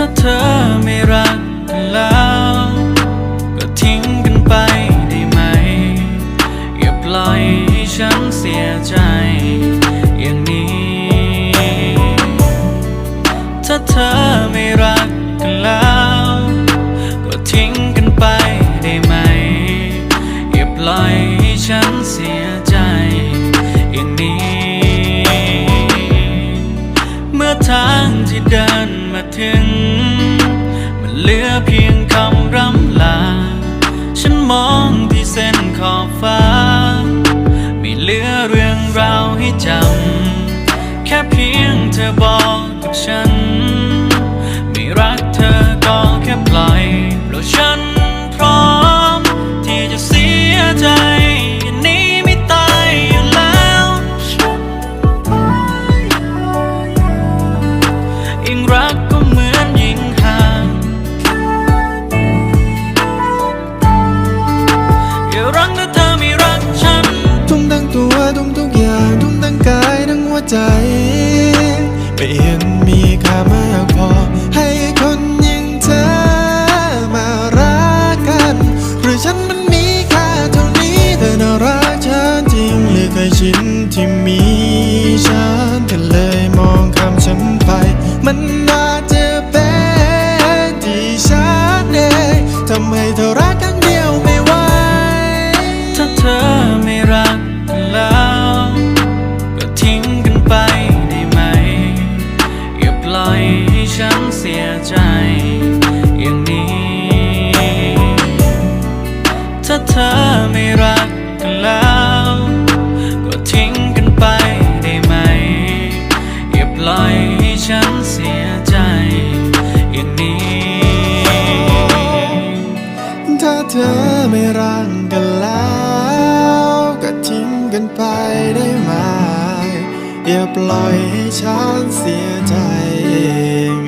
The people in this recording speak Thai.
ถ้าเธอไม่รักกันแล้ว ก็ทิ้งกันไปได้ไหม อย่าปล่อยให้ฉันเสียใจ อย่างนี้ ถ้าเธอไม่รักกันแล้ว ก็ทิ้งกันไปได้ไหม อย่าปล่อยให้ฉันเสียใจ อย่างนี้ เมื่อทางที่เดิน มาถึง มันเหลือเพียงคำร่ำลา ฉันมองที่เส้นขอบฟ้า ไม่เหลือเรื่องราวให้จำ แค่เพียงเธอบอกกับฉัน ไม่รักเธอก็แค่ปล่อยเพราะฉัน รักถ้าเธอไม่รักฉัน ทุ่มทั้งตัวทุ่มทุกอย่างทุ่มทั้งกายทั้งหัวใจ ไม่เห็นมีค่ามากพอ ให้คนอย่างเธอมารักกัน หรือฉันมันมีค่าเท่านี้เธอน่ารักฉันจริงหรือเคยชินที่มีฉันเธอเลยมองข้ามฉันไป มันน่าจะเป็นที่ฉันเองทำให้เธอรัก ใจ อย่างนี้ ถ้าเธอไม่รักกันแล้ว ก็ทิ้งกันไปได้ไหม อย่าปล่อยให้ฉันเสียใจ อย่างนี้ ถ้าเธอไม่รักกันแล้ว ก็ทิ้งกันไปได้ไหมอย่าปล่อยให้ฉันเสียใจเอง